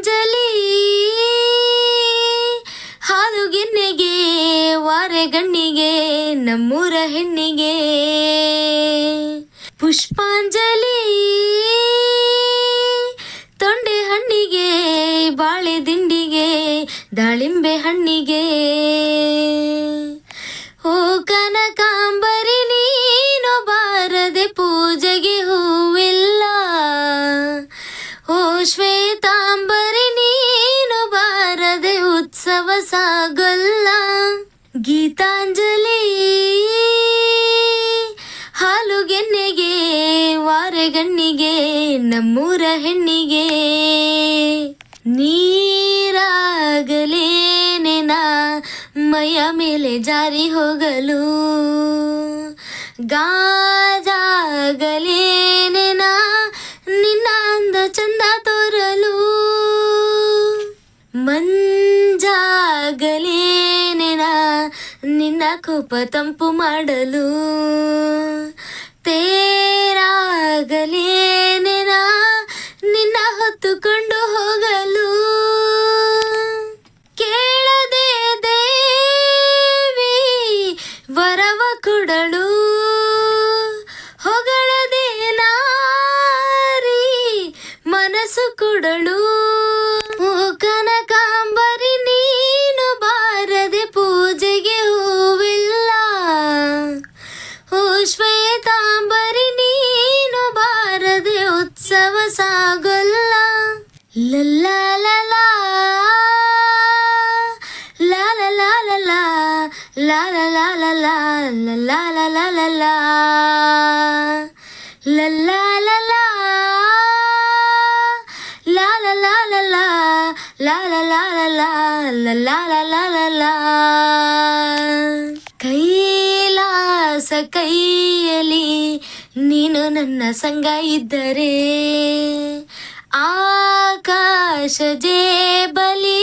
ಗೀತಾಂಜಲಿ ವಾರೆ ವಾರೆಗಣ್ಣಿಗೆ ನಮ್ಮೂರ ಹೆಣ್ಣಿಗೆ. ಪುಷ್ಪಾಂಜಲಿ ತೊಂಡೆ ಹಣ್ಣಿಗೆ ಬಾಳೆ ದಿಂಡಿಗೆ ದಾಳಿಂಬೆ ಹಣ್ಣಿಗೆ. ಉತ್ಸವ ಸಾಗಲ್ಲ ಗೀತಾಂಜಲಿ. ಹಾಲುಗೆನ್ನೆಗೆ ವಾರೆಗಣ್ಣಿಗೆ ನಮ್ಮೂರ ಹೆಣ್ಣಿಗೆ. ನೀರಾಗಲೇನೆನ ಮೈಯ ಮೇಲೆ ಜಾರಿ ಹೋಗಲು. ಗಾಜಾಗಲೇನೆನ ನಿನ್ನ ಕೋಪ ತಂಪು ಮಾಡಲು ತೇರಾಗಲೇನೆನ ನಿನ್ನ ಹೊತ್ತುಕೊಂಡು ಹೋಗಲು. ಕೇಳದೆ ದೇವಿ, ವರವ ಕೊಡಳು ಹೊಗಳದೆ ನಾರಿ, ಮನಸ್ಸು ಕೊಡಳು ಓ ಉತ್ಸವ ಸಾಗಲ್ಲ ಲಲ್ಲ ಲಲ ಲಾಲ ಲಾಲ ಲಾ ಲಾಲ ಲಾಲ ಲಾ ಲಾಲ ಲಾಲ ಲಾ ಲಲ್ಲ ಲಲಾ ಲಾಲ ಲಾಲ ಲಾ ಲಾಲ ಲಾಲ ಲಾ ಲಾಲ ಲಾಲ ಲಾ ಕೈಲಾಸ ಕೈಯಲಿ ನೀನು ನನ್ನ ಸಂಗ ಇದ್ದರೆ ಆಕಾಶ ಜೇಬಲಿ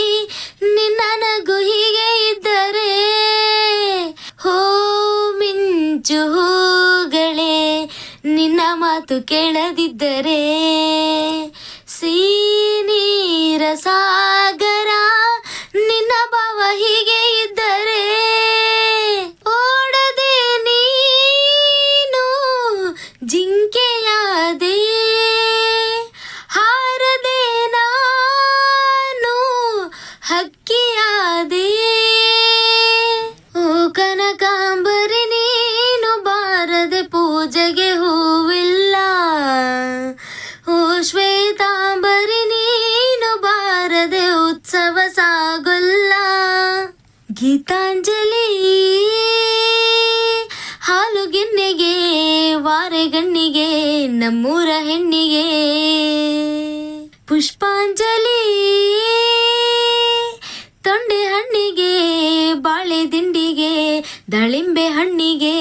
ನಿನ್ನ ನಗು ಹೀಗೆ ಇದ್ದರೆ ಹೋ ಮಿಂಚು ಹೂಗಳೇ ನಿನ್ನ ಮಾತು ಕೇಳದಿದ್ದರೆ ಸೀನೀರ ಸಾಗರ ಹಕ್ಕಿಯಾದೆ. ಓ ಕನಕಾಂಬರಿ, ನೀನು ಬಾರದೆ ಪೂಜೆಗೆ ಹೂವಿಲ್ಲ. ಓ ಶ್ವೇತಾಂಬರಿ, ನೀನು ಬಾರದೆ ಉತ್ಸವ ಸಾಗಲ್ಲ. ಗೀತಾಂಜಲಿ ಹಾಲುಗೆನ್ನೆಗೆ ವಾರೆಗಣ್ಣಿಗೆ ನಮ್ಮೂರ ಹೆಣ್ಣಿಗೆ. ದಾಳಿಂಬೆ ಹಣ್ಣಿಗೆ.